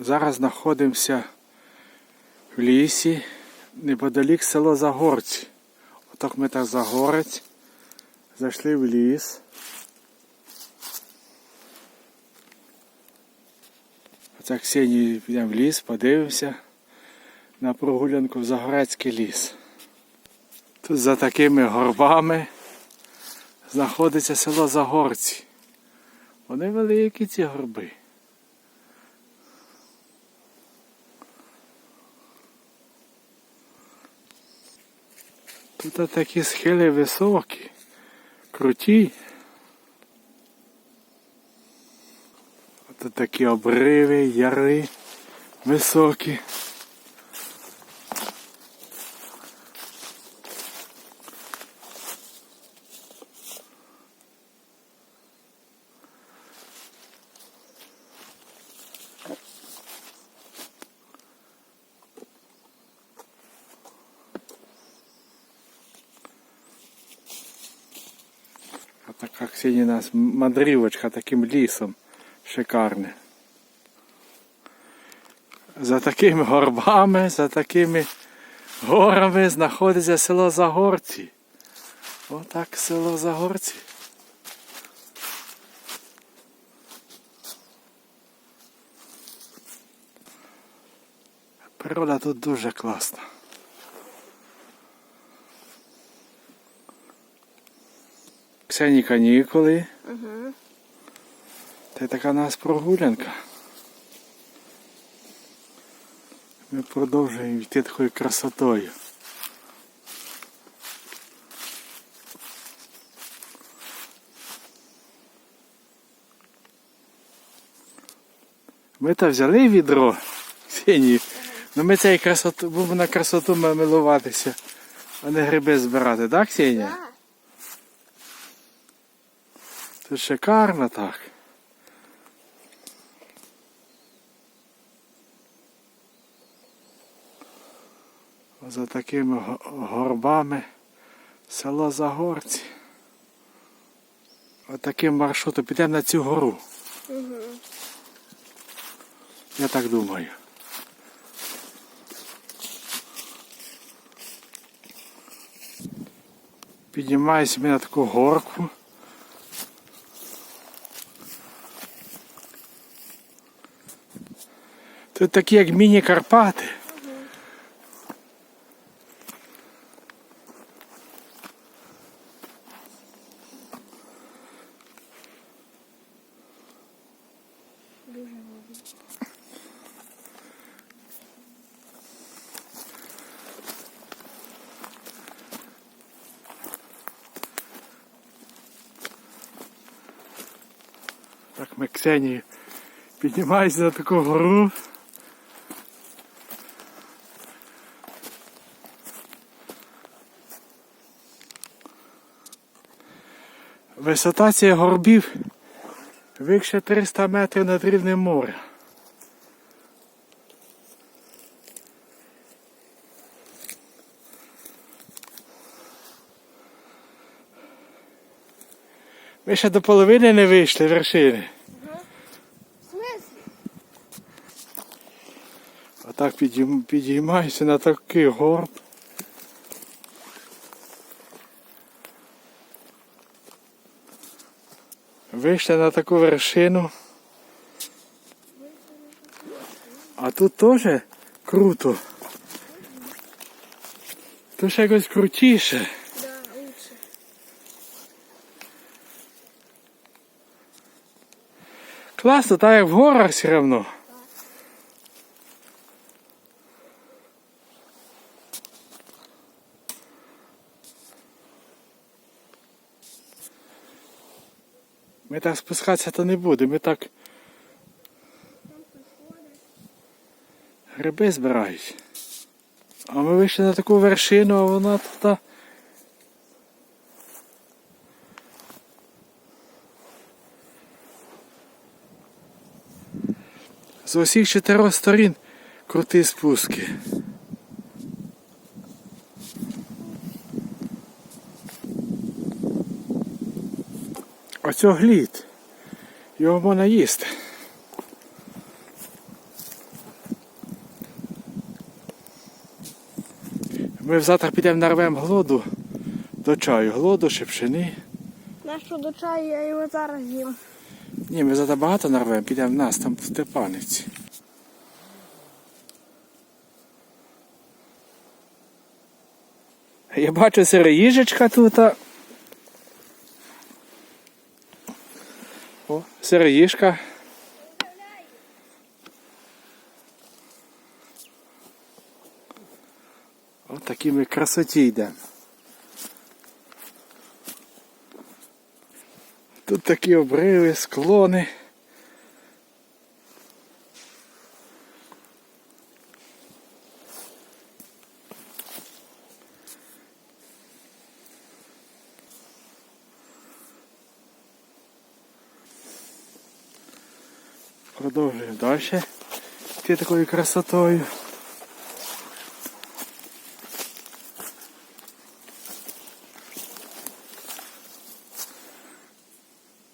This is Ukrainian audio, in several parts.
Зараз знаходимося в лісі, неподалік село Загорці. Отак ми так Загорець. Зайшли в ліс. Оце Ксенії підемо в ліс, подивимося на прогулянку в Загорецький ліс. Тут за такими горбами знаходиться село Загорці. Вони великі ці горби. Тут такі схили високі, круті. Тут такі обриви, яри високі. Така Ксенія у нас мандрівочка таким лісом шикарне. За такими горбами, за такими горами знаходиться село Загорці. Отак село Загорці. Природа тут дуже класна. Ксені канікули. Угу. Та й така у нас прогулянка. Ми продовжуємо йти такою красотою. Ми та взяли відро сині. Ну ми цією красоту, будемо на красоту милуватися, а не гриби збирати, так, Ксенія? Тут шикарно так. За такими горбами село Загорці. Отаким маршрутом підемо на цю гору. Угу. Я так думаю. Піднімаюся ми на таку горку. Тут такі як міні-Карпати. Так ми Ксенії піднімаємося на таку гору. Висота цих горбів вище 300 метрів над рівнем моря. Ми ще до половини не вийшли вершини. Отак підіймаюся на такий горб. Вийшли на таку вершину. А тут теж круто. Тут ще якось крутіше. Да, лучше. Класно, так як в горах все одно. Ми так спускатися то не будемо, ми так гриби збирають. А ми вийшли на таку вершину, а вона тут. З усіх чотирьох сторін круті спуски. Цього оглід. Його можна їсти. Ми завтра підемо нарвемо глоду до чаю, глоду, шепшини. Нащо до чаю я його зараз їм. Ні, ми завтра багато нарвемо, підемо в нас, там в Степаниці. Я бачу сироїжечка тут. О, Сироїшка. Ось такі ми красоті йдемо. Тут такі обриви, склони. Продовжуємо далі. Йти такою красотою.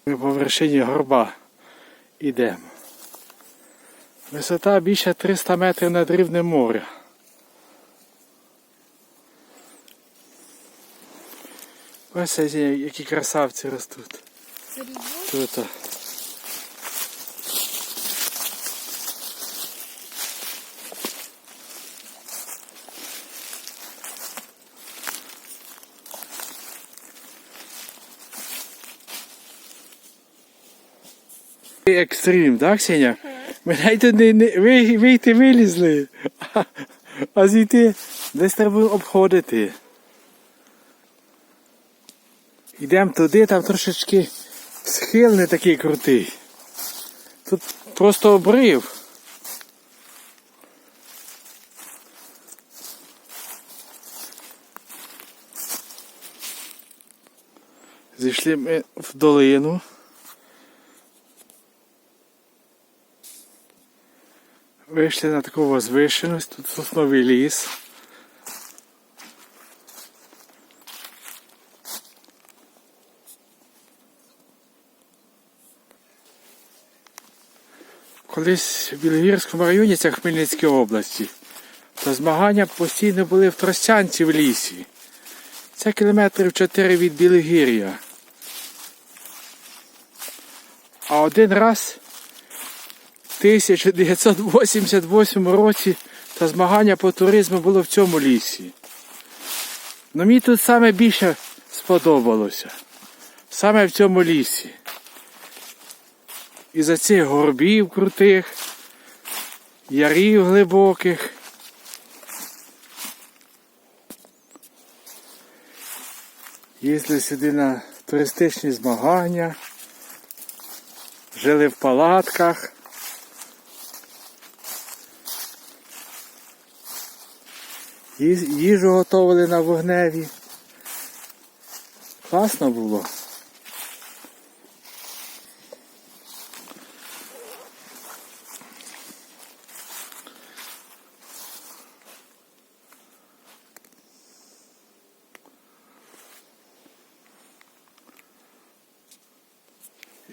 Ми по вершині горба йдемо. Висота більше 300 метрів над рівнем моря. Ось які красавці ростуть. Тут. А. Екстрім, так, Ксеня? Ми навіть не, не вийти вилізли, а, а зійти десь треба обходити. Йдемо туди, там трошечки схил не такий крутий. Тут просто обрив. Зійшли ми в долину. Вийшли на таку возвишеність, тут сосновий ліс. Колись в Білогірському районі, це Хмельницькій області, то змагання постійно були в Тростянці в лісі. Це кілометрів 4 від Білогір'я. А один раз 1988 році та змагання по туризму було в цьому лісі. Ну мені тут саме більше сподобалося. Саме в цьому лісі. І за цих горбів крутих, ярів глибоких. Їздили сюди на туристичні змагання, жили в палатках. Їжу готували на вогневі. Класно було.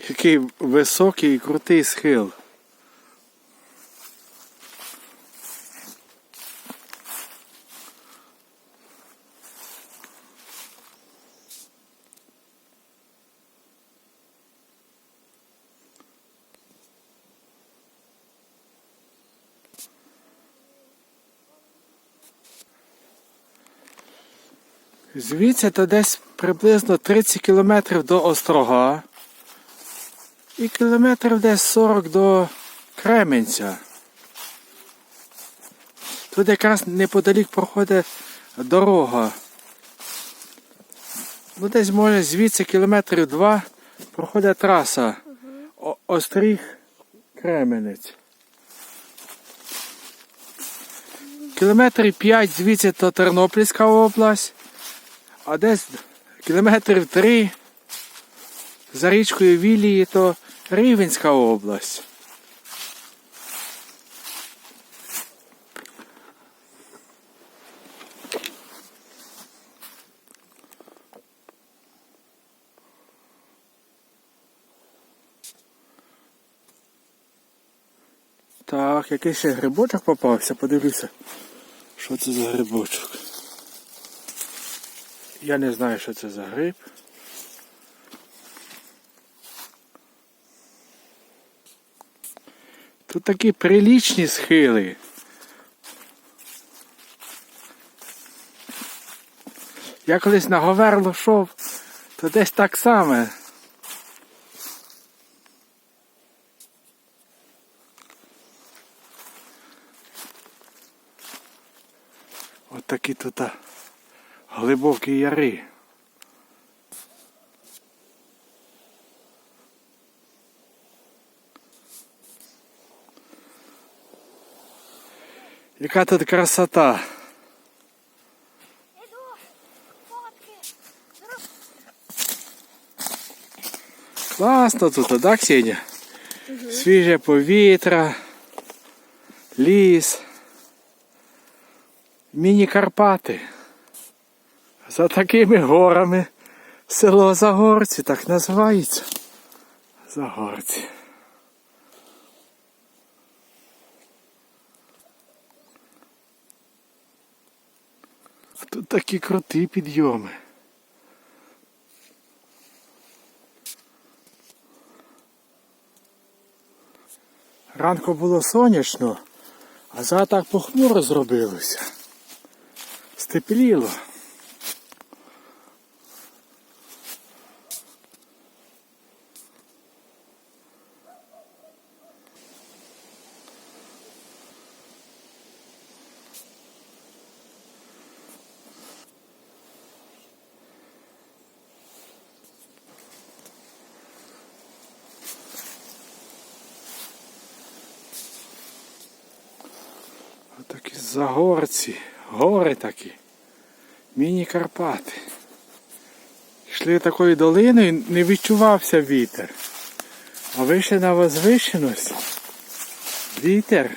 Який високий і крутий схил. Звідси то десь приблизно 30 кілометрів до острога і кілометрів десь 40 до Кременця. Тут якраз неподалік проходить дорога. Ну десь може звідси кілометрів два проходить траса О- Остріг Кременець. Кілометрів 5 звідси то Тернопільська область, а десь кілометрів 3 за річкою Вілії то Рівенська область. Так, якийсь ще грибочок попався, подивлюся. Що це за грибочок? Я не знаю, що це за гриб. Тут такі прилічні схили. Я колись на Говерло йшов, то десь так само. От такі тут глибокі яри. Яка тут красота. Класно тут, так, Ксенія? Свіже повітря, ліс, міні-Карпати. За такими горами село Загорці так називається. Загорці. Тут такі круті підйоми. Ранку було сонячно, а зараз так похмуро зробилося. Степліло. Такі загорці, гори такі. Міні-Карпати. Йшли такою долиною, не відчувався вітер. А вийшли на возвищеність Вітер